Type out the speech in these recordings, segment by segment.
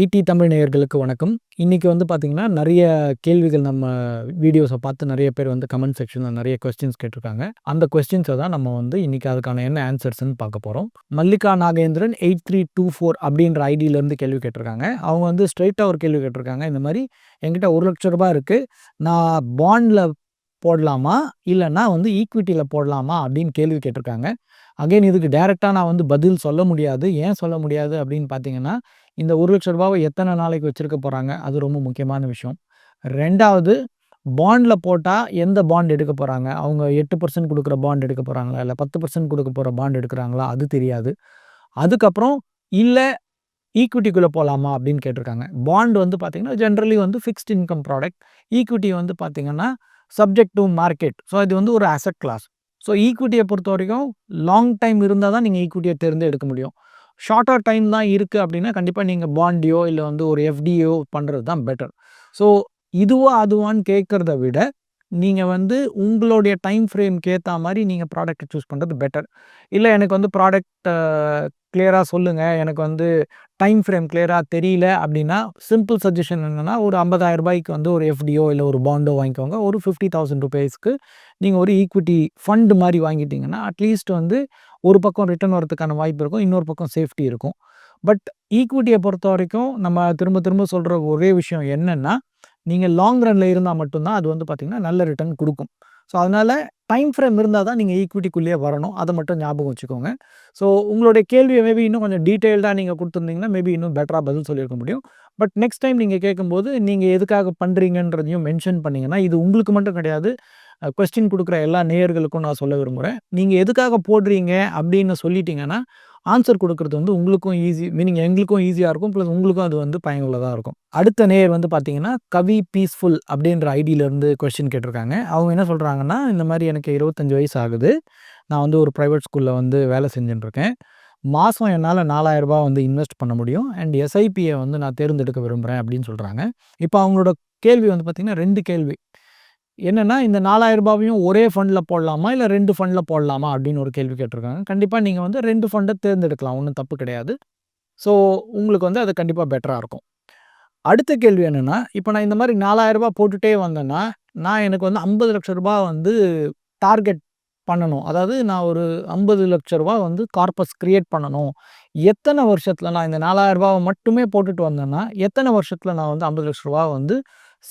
ED Tamil நேயர்களுக்கு வணக்கம். இன்றைக்கி வந்து பார்த்திங்கன்னா நிறைய கேள்விகள் நம்ம வீடியோஸை பார்த்து நிறைய பேர் வந்து கமெண்ட் செக்ஷனில் நிறைய கொஸ்டின்ஸ் கேட்டிருக்காங்க. அந்த கொஸ்டின்ஸை தான் நம்ம வந்து இன்றைக்கி அதுக்கான என்ன ஆன்சர்ஸ்ன்னு பார்க்க போகிறோம் Mallika Nagendran eight three two four அப்படின்ற ஐடியிலேருந்து கேள்வி கேட்டிருக்காங்க. அவங்க வந்து ஸ்ட்ரைட்டாக ஒரு கேள்வி கேட்டிருக்காங்க. இந்த மாதிரி என்கிட்ட ஒரு லட்ச ரூபாய் இருக்குது நான் பாண்டில் போடலாமா? இல்லைன்னா வந்து ஈக்விட்டியில் போடலாமா? அப்படின்னு கேள்வி கேட்டிருக்காங்க. அகைன் இதுக்கு டேரெக்டாக நான் வந்து பதில் சொல்ல முடியாது. ஏன் சொல்ல முடியாது அப்படின்னு பார்த்தீங்கன்னா இந்த ஒரு லட்ச ரூபாவை எத்தனை நாளைக்கு வச்சுருக்க போகிறாங்க அது ரொம்ப முக்கியமான விஷயம். ரெண்டாவது பாண்டில் போட்டால் எந்த பாண்ட் எடுக்க போகிறாங்க அவங்க எட்டு பர்சன்ட் கொடுக்குற பாண்ட் எடுக்க போகிறாங்களா இல்லை பத்து பர்சன்ட் கொடுக்க போகிற பாண்ட் எடுக்கிறாங்களா? அது தெரியாது. அதுக்கப்புறம் இல்லை ஈக்விட்டிக்குள்ளே போகலாமா அப்படின்னு கேட்டிருக்காங்க. பாண்ட் வந்து பார்த்திங்கன்னா ஜென்ரலி வந்து ஃபிக்ஸ்ட் இன்கம் ப்ராடக்ட் ஈக்விட்டி வந்து பார்த்திங்கன்னா சப்ஜெக்ட் டு மார்க்கெட் ஸோ இது வந்து ஒரு அசட் கிளாஸ் ஸோ ஈக்விட்டியை பொறுத்த வரைக்கும் லாங் டைம் இருந்தால் தான் நீங்கள் ஈக்விட்டியை தேர்ந்து எடுக்க முடியும். ஷார்ட்டாக டைம் தான் இருக்குது அப்படின்னா கண்டிப்பாக நீங்கள் பாண்டியோ இல்லை வந்து ஒரு எஃப்டியோ பண்ணுறது தான் பெட்டர் ஸோ இதுவா அதுவான்னு கேட்குறத விட நீங்கள் வந்து உங்களுடைய டைம் ஃப்ரேம்க்கு ஏற்ற மாதிரி நீங்கள் ப்ராடக்ட்டை சூஸ் பண்ணுறது பெட்டர் இல்லை எனக்கு வந்து ப்ராடக்ட் கிளியராக சொல்லுங்கள் எனக்கு வந்து டைம் ஃப்ரேம் கிளியராக தெரியல அப்படின்னா சிம்பிள் சஜஷன் என்னென்னா ஒரு ஐம்பதாயிரம் ரூபாய்க்கு வந்து ஒரு எஃப்டியோ இல்லை ஒரு பாண்டோ வாங்கிக்கோங்க. ஒரு ஃபிஃப்டி தௌசண்ட் ருபீஸ்க்கு நீங்கள் ஒரு ஈக்விட்டி ஃபண்டு மாதிரி வாங்கிட்டீங்கன்னா அட்லீஸ்ட் வந்து ஒரு பக்கம் ரிட்டர்ன் வரதுக்கான வாய்ப்பு இருக்கும். இன்னொரு பக்கம் சேஃப்டி இருக்கும். பட் ஈக்விட்டியை பொறுத்த வரைக்கும் நம்ம திரும்ப திரும்ப சொல்கிற ஒரே விஷயம் என்னென்னா நீங்கள் லாங் ரனில் இருந்தால் மட்டும்தான் அது வந்து பார்த்திங்கன்னா நல்ல ரிட்டர்ன் கொடுக்கும். ஸோ அதனால் டைம் ஃப்ரேம் இருந்தால் தான் நீங்கள் ஈக்விட்டிக்குள்ளேயே வரணும். அதை மட்டும் ஞாபகம் வச்சுக்கோங்க. ஸோ உங்களுடைய கேள்வியை மேபி இன்னும் கொஞ்சம் டீட்டெயில்டாக நீங்கள் கொடுத்துருந்தீங்கன்னா மேபி இன்னும் பெட்டராக பதில் சொல்லியிருக்க முடியும். பட் நெக்ஸ்ட் டைம் நீங்கள் கேட்கும்போது நீங்கள் எதுக்காக பண்ணுறீங்கன்றதையும் மென்ஷன் பண்ணிங்கன்னா இது உங்களுக்கு மட்டும் கிடையாது. கொஸ்டின் கொடுக்குற எல்லா நேயர்களுக்கும் நான் சொல்ல விரும்புகிறேன் நீங்கள் எதுக்காக போடுறீங்க அப்படின்னு சொல்லிட்டீங்கன்னா ஆன்சர் கொடுக்குறது வந்து உங்களுக்கும் ஈஸி மீனிங் எங்களுக்கும் ஈஸியாக இருக்கும். ப்ளஸ் உங்களுக்கும் அது வந்து பயனுள்ளதாக இருக்கும். அடுத்த நேயர் வந்து பார்த்தீங்கன்னா கவி பீஸ்ஃபுல் அப்படின்ற ஐடியிலேருந்து கொஸ்டின் கேட்டிருக்காங்க. அவங்க என்ன சொல்கிறாங்கன்னா இந்த மாதிரி எனக்கு இருபத்தஞ்சி வயசு ஆகுது. நான் வந்து ஒரு ப்ரைவேட் ஸ்கூலில் வந்து வேலை செஞ்சுட்டுருக்கேன். மாதம் என்னால் நாலாயிரரூபா வந்து இன்வெஸ்ட் பண்ண முடியும். அண்ட் எஸ்ஐபியை வந்து நான் தேர்ந்தெடுக்க விரும்புகிறேன் அப்படின்னு சொல்கிறாங்க இப்போ அவங்களோட கேள்வி வந்து பார்த்திங்கன்னா ரெண்டு கேள்வி. என்னென்னா இந்த நாலாயிரம் ரூபாவையும் ஒரே ஃபண்டில் போடலாமா? இல்லை ரெண்டு ஃபண்டில் போடலாமா? அப்படின்னு ஒரு கேள்வி கேட்டிருக்காங்க. கண்டிப்பாக நீங்கள் வந்து ரெண்டு ஃபண்டை தேர்ந்தெடுக்கலாம். ஒன்றும் தப்பு கிடையாது. ஸோ உங்களுக்கு வந்து அது கண்டிப்பாக பெட்டராக இருக்கும். அடுத்த கேள்வி என்னென்னா இப்போ நான் இந்த மாதிரி நாலாயிரரூபா போட்டுகிட்டே வந்தேன்னா நான் எனக்கு வந்து ஐம்பது லட்ச ரூபா வந்து டார்கெட் பண்ணணும். அதாவது நான் ஒரு ஐம்பது லட்ச ரூபா வந்து கார்பஸ் க்ரியேட் பண்ணணும். எத்தனை வருஷத்தில் நான் இந்த நாலாயிரரூபாவை மட்டுமே போட்டுட்டு வந்தேன்னா எத்தனை வருஷத்தில் நான் வந்து ஐம்பது லட்ச ரூபா வந்து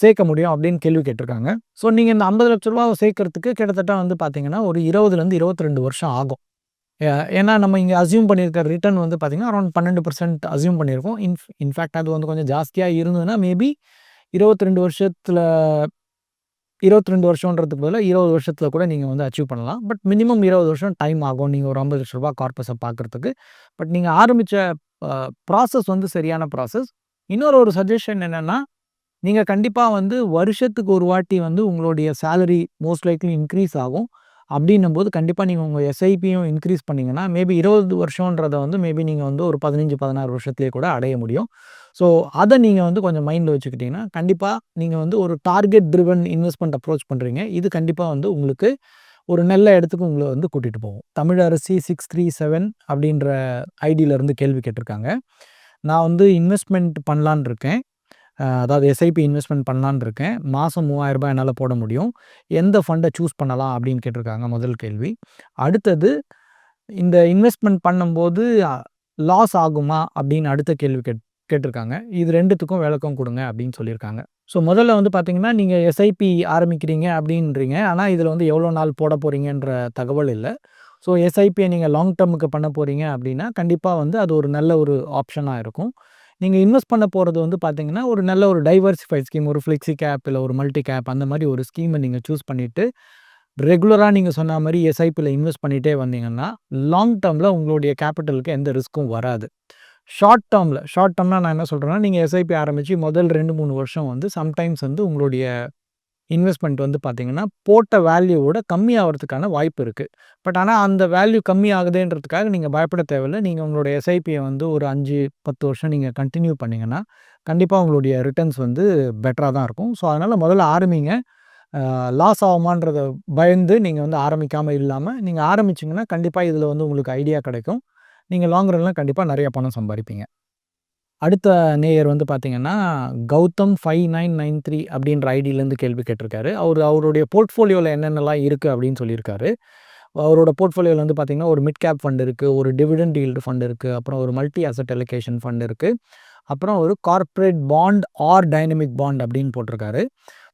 சேர்க்க முடியும் அப்படின்னு கேள்வி கேட்டிருக்காங்க. ஸோ நீங்கள் இந்த ஐம்பது லட்ச ரூபாவை சேர்க்கறதுக்கு கிட்டத்தட்ட வந்து பார்த்தீங்கன்னா ஒரு இருபதுலேருந்து இருபத்தி ரெண்டு வருஷம் ஆகும். ஏன்னா நம்ம இங்கே அசியூம் பண்ணியிருக்க ரிட்டர்ன் வந்து பார்த்திங்கன்னா அரௌண்ட் பன்னெண்டு பர்சன்ட் அசியூம் பண்ணியிருக்கோம். இன்ஃப் இன்ஃபேக்ட் அது வந்து கொஞ்சம் ஜாஸ்தியாக இருந்ததுன்னா மேபி இருபத்தி ரெண்டு வருஷத்தில் இருபத்தி ரெண்டு வருஷன்றதுக்கு பதிலாக இருபது வருஷத்தில் கூட நீங்கள் வந்து அச்சீவ் பண்ணலாம். பட் மினிமம் இருபது வருஷம் டைம் ஆகும் நீங்கள் ஒரு ஐம்பது லட்ச ரூபா கார்பஸை பார்க்குறதுக்கு பட் நீங்கள் ஆரம்பித்த ப்ராசஸ் வந்து சரியான ப்ராசஸ் இன்னொரு ஒரு சஜஷன் என்னென்னா நீங்கள் கண்டிப்பாக வந்து வருஷத்துக்கு ஒரு வாட்டி வந்து உங்களுடைய சேலரி மோஸ்ட் லைக்லி இன்க்ரீஸ் ஆகும். அப்படின்னும் போது கண்டிப்பாக நீங்கள் உங்கள் எஸ்ஐபியும் இன்க்ரீஸ் பண்ணிங்கன்னா மேபி இருபது வருஷன்றதை வந்து மேபி நீங்கள் வந்து ஒரு பதினஞ்சு பதினாறு வருஷத்துலேயே கூட அடைய முடியும். ஸோ அதை நீங்கள் வந்து கொஞ்சம் மைண்டில் வச்சுக்கிட்டிங்கன்னா கண்டிப்பாக நீங்கள் வந்து ஒரு டார்கெட் ட்ரிவன் இன்வெஸ்ட்மெண்ட் அப்ரோச் பண்ணுறீங்க இது கண்டிப்பாக வந்து உங்களுக்கு ஒரு நல்ல இடத்துக்கு உங்களை வந்து கூட்டிகிட்டு போகும். தமிழரசி சிக்ஸ் த்ரீ செவன் அப்படின்ற ஐடியிலேருந்து கேள்வி கேட்டிருக்காங்க. நான் வந்து இன்வெஸ்ட்மெண்ட் பண்ணலான் இருக்கேன். அதாவது எஸ்ஐபி இன்வெஸ்ட்மெண்ட் பண்ணலான் இருக்கேன். மாதம் மூவாயிரரூபா என்னால் போட முடியும். எந்த ஃபண்டை சூஸ் பண்ணலாம் அப்படின்னு கேட்டிருக்காங்க முதல் கேள்வி. அடுத்தது இந்த இன்வெஸ்ட்மெண்ட் பண்ணும்போது லாஸ் ஆகுமா அப்படின்னு அடுத்த கேள்வி கேட் கேட்டிருக்காங்க. இது ரெண்டுத்துக்கும் விளக்கம் கொடுங்க அப்படின்னு சொல்லியிருக்காங்க. ஸோ முதல்ல வந்து பார்த்தீங்கன்னா நீங்கள் எஸ்ஐபி ஆரம்பிக்கிறீங்க அப்படின்றீங்க. ஆனால் இதில் வந்து எவ்வளோ நாள் போட போகிறீங்கன்ற தகவல் இல்லை. ஸோ எஸ்ஐபியை நீங்கள் லாங் டேர்முக்கு பண்ண போகிறீங்க அப்படின்னா கண்டிப்பாக வந்து அது ஒரு நல்ல ஒரு ஆப்ஷனாக இருக்கும். நீங்கள் இன்வெஸ்ட் பண்ண போகிறது வந்து பார்த்தீங்கன்னா ஒரு நல்ல ஒரு டைவர்சிஃபைட் ஸ்கீம் ஒரு ஃப்ளெக்ஸி கேப் இல்லை ஒரு மல்டி கேப் அந்த மாதிரி ஒரு ஸ்கீமை நீங்கள் சூஸ் பண்ணிவிட்டு ரெகுலராக நீங்கள் சொன்ன மாதிரி எஸ்ஐபியில் இன்வெஸ்ட் பண்ணிகிட்டே வந்தீங்கன்னா லாங் டேர்மில் உங்களுடைய கேபிட்டலுக்கு எந்த ரிஸ்க்கும் வராது. ஷார்ட் டேர்மில் ஷார்ட் டேர்ம்னால் நான் என்ன சொல்கிறேன்னா நீங்கள் எஸ்ஐபி ஆரம்பித்து முதல் ரெண்டு மூணு வருஷம் வந்து சம்டைம்ஸ் வந்து உங்களுடைய இன்வெஸ்ட்மெண்ட் வந்து பார்த்திங்கன்னா போட்ட வேல்யூவோட கம்மியாகிறதுக்கான வாய்ப்பு இருக்குது பட் ஆனால் அந்த வேல்யூ கம்மி ஆகுதுன்றதுக்காக நீங்கள் பயப்பட தேவையில்லை. நீங்கள் உங்களுடைய எஸ்ஐபியை வந்து ஒரு அஞ்சு பத்து வருஷம் நீங்கள் கண்டினியூ பண்ணிங்கன்னா கண்டிப்பாக உங்களுடைய ரிட்டர்ன்ஸ் வந்து பெட்டராக தான் இருக்கும். ஸோ அதனால் முதல்ல ஆரம்பிங்க. லாஸ் ஆகுமான்றத பயந்து நீங்கள் வந்து ஆரம்பிக்காமல் இல்லாமல் நீங்கள் ஆரம்பிச்சிங்கன்னா கண்டிப்பாக இதில் வந்து உங்களுக்கு ஐடியா கிடைக்கும். நீங்கள் லாங் ரன்லாம் கண்டிப்பாக நிறைய பணம் சம்பாதிப்பீங்க அடுத்த நேயர் வந்து பார்த்தீங்கன்னா, கௌதம் 5993 அப்படின்ற ஐடியிலேருந்து கேள்வி கேட்டிருக்காரு. அவர் அவருடைய போர்ட்ஃபோலியோவில் என்னென்னலாம் இருக்குது அப்படின்னு சொல்லியிருக்காரு. அவரோட போர்ட்ஃபோலியோவில் வந்து பார்த்தீங்கன்னா, ஒரு மிட் கேப் ஃபண்ட் இருக்குது ஒரு டிவிடெண்ட் டீல்டு ஃபண்ட் இருக்குது அப்புறம் ஒரு மல்டி அசெட் அலோகேஷன் ஃபண்ட் இருக்குது அப்புறம் ஒரு corporate bond or dynamic bond அப்படின்னு போட்டிருக்காரு.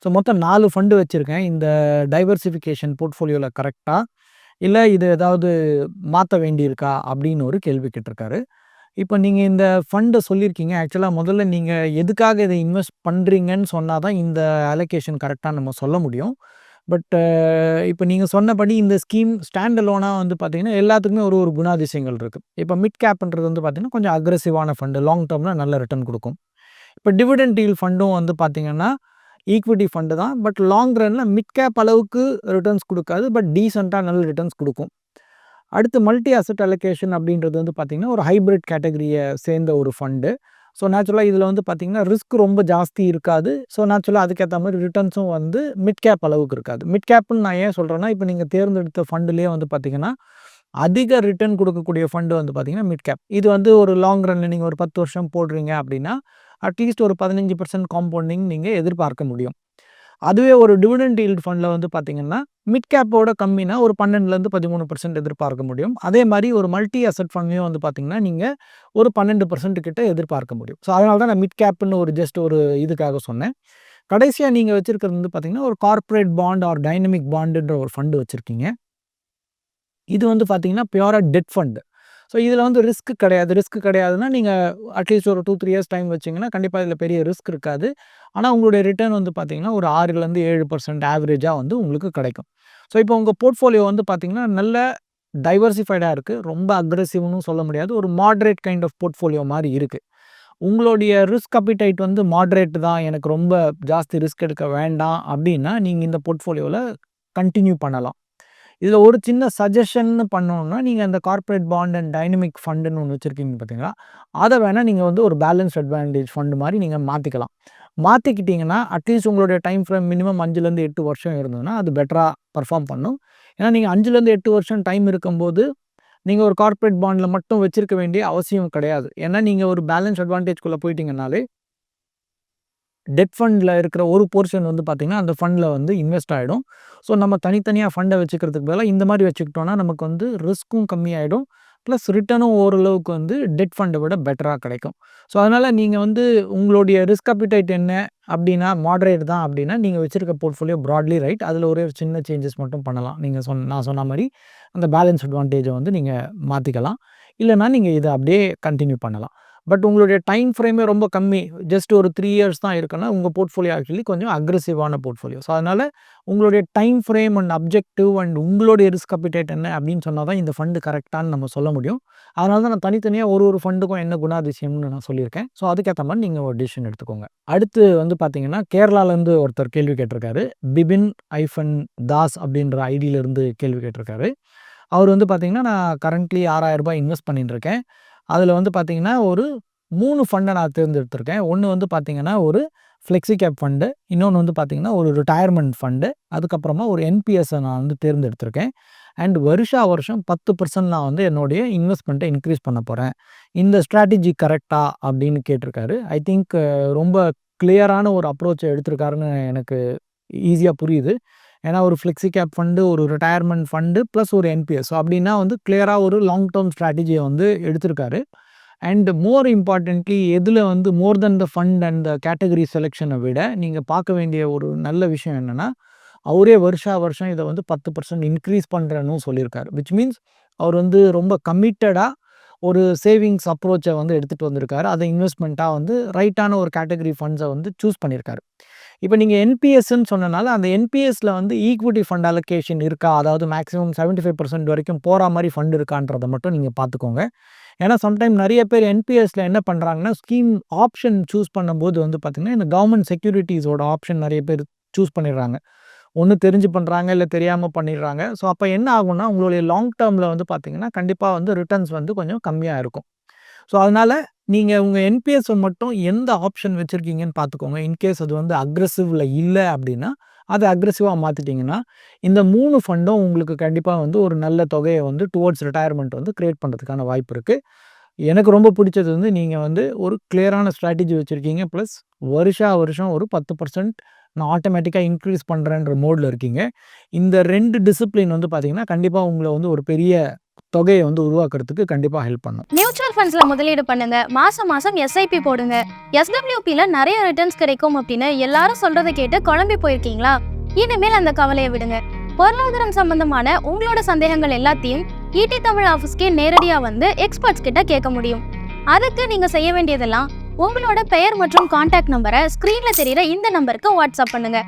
ஸோ மொத்தம் நாலு ஃபண்டு வச்சுருக்கேன் இந்த டைவர்சிஃபிகேஷன் போர்ட்ஃபோலியோவில் கரெக்டாக இல்லை இது ஏதாவது மாற்ற வேண்டியிருக்கா? அப்படின்னு ஒரு கேள்வி கேட்டிருக்காரு. இப்போ நீங்கள் இந்த ஃபண்டை சொல்லியிருக்கீங்க. ஆக்சுவலாக முதல்ல நீங்கள் எதுக்காக இதை இன்வெஸ்ட் பண்ணுறீங்கன்னு சொன்னால் தான் இந்த அலோகேஷன் கரெக்டாக நம்ம சொல்ல முடியும். பட் இப்போ நீங்கள் சொன்னபடி இந்த ஸ்கீம் ஸ்டாண்ட் அலோனா வந்து பார்த்தீங்கன்னா, எல்லாத்துக்குமே ஒரு ஒரு குணாதிசயங்கள் இருக்குது இப்போ மிட் கேப்ன்றது வந்து பார்த்தீங்கன்னா, கொஞ்சம் அக்ரெசிவான ஃபண்டு. லாங் டேர்மில் நல்ல ரிட்டர்ன் கொடுக்கும் இப்போ டிவிடெண்ட் டீல் ஃபண்டும் வந்து பார்த்திங்கன்னா ஈக்விட்டி ஃபண்டு தான். பட் லாங் ரனில் மிட் கேப் அளவுக்கு ரிட்டர்ன்ஸ் கொடுக்காது பட் டீசெண்டாக நல்ல ரிட்டர்ன்ஸ் கொடுக்கும் அடுத்து மல்டி அசெட் அலோகேஷன் அப்படின்றது வந்து பார்த்தீங்கன்னா, ஒரு ஹைபிரிட் கேட்டகரியை சேர்ந்த ஒரு ஃபண்டு. ஸோ நேச்சுரலாக இதில் வந்து பார்த்தீங்கன்னா, ரிஸ்க் ரொம்ப ஜாஸ்தி இருக்காது. ஸோ நேச்சுரலாக அதுக்கேற்ற மாதிரி ரிட்டர்ன்ஸும் வந்து மிட் கேப் அளவுக்கு இருக்காது. மிட் கேப்ன்னு நான் ஏன் சொல்கிறேன்னா இப்போ நீங்கள் தேர்ந்தெடுத்த ஃபண்டுலேயே வந்து பார்த்தீங்கன்னா, அதிக ரிட்டர்ன் கொடுக்கக்கூடிய ஃபண்டு வந்து பார்த்தீங்கன்னா, மிட் கேப். இது வந்து ஒரு லாங் ரன்னில் நீங்கள் ஒரு 10 வருஷம் போடுறீங்க அப்படின்னா, அட்லீஸ்ட் ஒரு 15% காம்பவுண்டிங் நீங்கள் எதிர்பார்க்க முடியும். அதுவே ஒரு டிவிடெண்ட் ஈல்டு ஃபண்டில் வந்து பார்த்திங்கன்னா மிட் கேப்போட கம்மினா ஒரு 12லேருந்து 13% எதிர்பார்க்க முடியும். அதே மாதிரி ஒரு மல்டி அசெட் ஃபண்ட்லயும் வந்து பார்த்தீங்கன்னா, நீங்கள் ஒரு 12% கிட்ட எதிர்பார்க்க முடியும். ஸோ அதனால தான் நான் மிட் கேப்ன்னு ஒரு ஜஸ்ட் ஒரு இதுக்காக சொன்னேன். கடைசியாக நீங்கள் வச்சுருக்கிறது வந்து பார்த்தீங்கன்னா, ஒரு கார்ப்பரேட் பாண்ட் ஆர் டைனமிக் பாண்டுன்ற ஒரு ஃபண்டு வச்சுருக்கீங்க இது வந்து பார்த்தீங்கன்னா, பியூராக டெட் ஃபண்டு ஸோ இதில் வந்து ரிஸ்க் கிடையாது. ரிஸ்க் கிடையாதுன்னா, நீங்கள் அட்லீஸ்ட் ஒரு 2, 3 இயர்ஸ் டைம் வச்சீங்கன்னா, கண்டிப்பாக இதில் பெரிய ரிஸ்க் இருக்காது. ஆனால் உங்களுடைய ரிட்டர்ன் வந்து பார்த்தீங்கன்னா, ஒரு ஆறுலேருந்து ஏழு பர்சன்ட் ஆவரேஜாக வந்து உங்களுக்கு கிடைக்கும். ஸோ இப்போ உங்கள் போர்ட்ஃபோலியோ வந்து பார்த்தீங்கன்னா, நல்ல டைவர்சிஃபைடாக இருக்குது ரொம்ப அக்ரெசிவ்னு சொல்ல முடியாது. ஒரு மாட்ரேட் கைண்ட் ஆஃப் போர்ட்ஃபோலியோ மாதிரி இருக்குது உங்களுடைய ரிஸ்க் அப்பிடைட் வந்து மாட்ரேட் தான். எனக்கு ரொம்ப ஜாஸ்தி ரிஸ்க் எடுக்க வேண்டாம் அப்படின்னா, நீங்கள் இந்த போர்ட்ஃபோலியோவில் கண்டினியூ பண்ணலாம். இதில் ஒரு சின்ன சஜஷன்னு பண்ணோம்னா நீங்கள் அந்த கார்ப்பரேட் பாண்ட் அண்ட் டைனமிக் ஃபண்டுன்னு ஒன்று வச்சுருக்கீங்கன்னு பார்த்தீங்களா? அதை வேணால் நீங்கள் வந்து ஒரு பேலன்ஸ் அட்வான்டேஜ் ஃபண்டு மாதிரி நீங்கள் மாற்றிக்கலாம் மாற்றிக்கிட்டிங்கன்னா அட்லீஸ்ட் உங்களுடைய டைம் ஃப்ரேம் மினிமம் 5லேருந்து 8 வருஷம் இருந்ததுன்னா, அது பெட்டராக பர்ஃபார்ம் பண்ணும். ஏன்னா நீங்கள் அஞ்சுலேருந்து எட்டு வருஷம் டைம் இருக்கும்போது, நீங்கள் ஒரு கார்ப்பரேட் பாண்டில் மட்டும் வச்சுருக்க வேண்டிய அவசியம் கிடையாது. ஏன்னா நீங்கள் ஒரு பேலன்ஸ் அட்வான்டேஜ்குள்ளே போயிட்டீங்கன்னாலே டெட் ஃபண்டில் இருக்கிற ஒரு போர்ஷன் வந்து பார்த்தீங்கன்னா, அந்த ஃபண்டில் வந்து இன்வெஸ்ட் ஆகிடும் ஸோ நம்ம தனித்தனியாக ஃபண்டை வச்சுக்கிறதுக்கு பதிலாக இந்த மாதிரி வச்சுக்கிட்டோம்னா, நமக்கு வந்து ரிஸ்க்கும் கம்மியாயிடும். ப்ளஸ் ரிட்டர்னும் ஓரளவுக்கு வந்து டெட் ஃபண்டை விட பெட்டராக கிடைக்கும். ஸோ அதனால் நீங்கள் வந்து உங்களுடைய ரிஸ்க் அப்பிடைட் என்ன அப்படின்னா, மாடரேட் தான் அப்படின்னா, நீங்கள் வச்சுருக்க போர்ட்ஃபோலியோ ப்ராட்லி ரைட். அதில் ஒரே ஒரு சின்ன சேஞ்சஸ் மட்டும் பண்ணலாம். நீங்கள் சொன்ன நான் சொன்ன மாதிரி அந்த பேலன்ஸ் அட்வான்டேஜை வந்து நீங்கள் மாற்றிக்கலாம் இல்லைனா நீங்கள் இதை அப்படியே கண்டினியூ பண்ணலாம். பட் உங்களுடைய டைம் ஃப்ரேமே ரொம்ப கம்மி. ஜஸ்ட் ஒரு த்ரீ இயர்ஸ் தான் இருக்குன்னா, உங்கள் போர்ட்ஃபோலியோ ஆக்சுவலி கொஞ்சம் அக்ரெசிவான போர்ட்ஃபோலியோ. ஸோ அதனால் உங்களுடைய time frame and objective and உங்களுடைய ரிஸ்க் அப்பிடைட் என்ன அப்படின்னு சொன்னால் தான் இந்த ஃபண்டு கரெக்டானு நம்ம சொல்ல முடியும். அதனால தான் நான் தனித்தனியாக ஒரு ஒரு ஃபண்டுக்கும் என்ன குணாதிசயம்னு நான் சொல்லியிருக்கேன். ஸோ அதுக்கேற்ற மாதிரி நீங்கள் ஒரு டிசிஷன் எடுத்துக்கோங்க. அடுத்து வந்து பார்த்தீங்கன்னா, கேரளாலேருந்து ஒருத்தர் கேள்வி கேட்டிருக்காரு. பிபின் ஐஃபன் தாஸ் அப்படின்ற ஐடியிலேருந்து கேள்வி கேட்டிருக்காரு. அவர் வந்து பார்த்தீங்கன்னா, நான் கரண்ட்லி ஆறாயிரம் ரூபாய் இன்வெஸ்ட் பண்ணிட்டு இருக்கேன். அதில் வந்து பார்த்தீங்கன்னா, ஒரு மூணு ஃபண்டை நான் தேர்ந்தெடுத்திருக்கேன். ஒன்று வந்து பார்த்திங்கன்னா ஒரு ஃப்ளெக்ஸி கேப் ஃபண்டு. இன்னொன்று வந்து பார்த்தீங்கன்னா, ஒரு ரிட்டையர்மெண்ட் ஃபண்டு. அதுக்கப்புறமா ஒரு என்பிஎஸ்ஸை நான் வந்து தேர்ந்தெடுத்திருக்கேன். அண்ட் வருஷா வருஷம் 10% நான் வந்து என்னுடைய இன்வெஸ்ட்மெண்ட்டை இன்க்ரீஸ் பண்ண போகிறேன் இந்த ஸ்ட்ராட்டஜி கரெக்டாக அப்படின்னு கேட்டிருக்காரு. ஐ திங்க் ரொம்ப கிளியரான ஒரு அப்ரோச்சை எடுத்திருக்காருன்னு எனக்கு ஈஸியாக புரியுது. ஏன்னா ஒரு ஃப்ளெக்ஸி கேப் ஃபண்டு, ஒரு ரிட்டையர்மெண்ட் ஃபண்டு ப்ளஸ் ஒரு என்பிஎஸ். ஸோ அப்படின்னா வந்து கிளியராக ஒரு லாங் டெர்ம் ஸ்ட்ராட்டஜியை வந்து எடுத்திருக்காரு. அண்ட் மோர் இம்பார்ட்டன்ட்லி எதில் வந்து more than the fund and the category செலெக்ஷனை விட, நீங்கள் பார்க்க வேண்டிய ஒரு நல்ல விஷயம் என்னன்னா, அவரே வருஷா வருஷம் இதை வந்து பத்து பர்சன்ட் இன்க்ரீஸ் பண்ணுறேன்னு சொல்லியிருக்காரு. விச் மீன்ஸ் அவர் வந்து ரொம்ப கமிட்டடாக ஒரு சேவிங்ஸ் அப்ரோச்சை வந்து எடுத்துகிட்டு வந்திருக்காரு. அதை இன்வெஸ்ட்மெண்ட்டாக வந்து ரைட்டான ஒரு கேட்டகரி ஃபண்ட்ஸை வந்து சூஸ் பண்ணியிருக்காரு. இப்போ நீங்கள் என்பிஎஸ்ன்னு சொன்னனால, அந்த என்பிஎஸ்ல வந்து ஈக்விட்டி ஃபண்ட் அலோகேஷன் இருக்கா? அதாவது மேக்ஸிமம் 75% வரைக்கும் போகிற மாதிரி ஃபண்ட் இருக்கான்றத மட்டும் நீங்கள் பார்த்துக்கோங்க. ஏன்னா சம்டைம் நிறைய பேர் என்பிஎஸ்ல என்ன பண்ணுறாங்கன்னா ஸ்கீம் ஆப்ஷன் சூஸ் பண்ணும்போது வந்து பார்த்தீங்கன்னா, இந்த கவர்மெண்ட் செக்யூரிட்டிஸோட ஆப்ஷன் நிறைய பேர் சூஸ் பண்ணிடுறாங்க. ஒன்று தெரிஞ்சு பண்ணுறாங்க இல்லை தெரியாமல் பண்ணிடுறாங்க. ஸோ அப்போ என்ன ஆகும்னா, உங்களுடைய லாங் டேர்மில் வந்து பார்த்தீங்கன்னா, கண்டிப்பாக வந்து ரிட்டர்ன்ஸ் வந்து கொஞ்சம் கம்மியாக இருக்கும். ஸோ அதனால் நீங்கள் உங்கள் என்பிஎஸ்ஸ மட்டும் எந்த ஆப்ஷன் வச்சுருக்கீங்கன்னு பார்த்துக்கோங்க. இன்கேஸ் அது வந்து அக்ரெசிவில் இல்லை அப்படின்னா, அதை அக்ரெசிவாக மாற்றிட்டிங்கன்னா இந்த மூணு ஃபண்டும் உங்களுக்கு கண்டிப்பாக வந்து ஒரு நல்ல தொகையை வந்து டுவோர்ட்ஸ் ரிட்டையர்மெண்ட் வந்து க்ரியேட் பண்ணுறதுக்கான வாய்ப்பு இருக்குது எனக்கு ரொம்ப பிடிச்சது வந்து நீங்கள் வந்து ஒரு கிளியரான ஸ்ட்ராட்டஜி வச்சுருக்கீங்க. ப்ளஸ் வருஷா வருஷம் ஒரு பத்து பர்சன்ட் நான் ஆட்டோமேட்டிக்காக இன்க்ரீஸ் பண்ணுறேன்ற மோடில் இருக்கீங்க. இந்த ரெண்டு டிசிப்ளின் வந்து பார்த்தீங்கன்னா கண்டிப்பாக உங்களை வந்து ஒரு பெரிய தொகையை வந்து உருவாக்குறதுக்கு கண்டிப்பாக ஹெல்ப் பண்ணும். மியூச்சுவல் ஃபண்ட்ஸில் முதலீடு பண்ணுங்க. மாதம் மாதம் எஸ்ஐபி போடுங்க. எஸ்டபிள்யூபியில் நிறைய ரிட்டர்ன்ஸ் கிடைக்கும் அப்படின்னு எல்லாரும் சொல்றதை கேட்டு குழம்பி போயிருக்கீங்களா? இனிமேல் அந்த கவலையை விடுங்க. பொருளாதாரம் சம்பந்தமான உங்களோட சந்தேகங்கள் எல்லாத்தையும் ஈடி தமிழ் ஆஃபீஸ்க்கே நேரடியாக வந்து எக்ஸ்பர்ட்ஸ் கிட்ட கேட்க முடியும். அதுக்கு நீங்கள் செய்ய வேண்டியதெல்லாம் உங்களோட பெயர் மற்றும் கான்டாக்ட் நம்பரை ஸ்க்ரீனில் தெரிகிற இந்த நம்பருக்கு வாட்ஸ்அப் பண்ணுங்கள்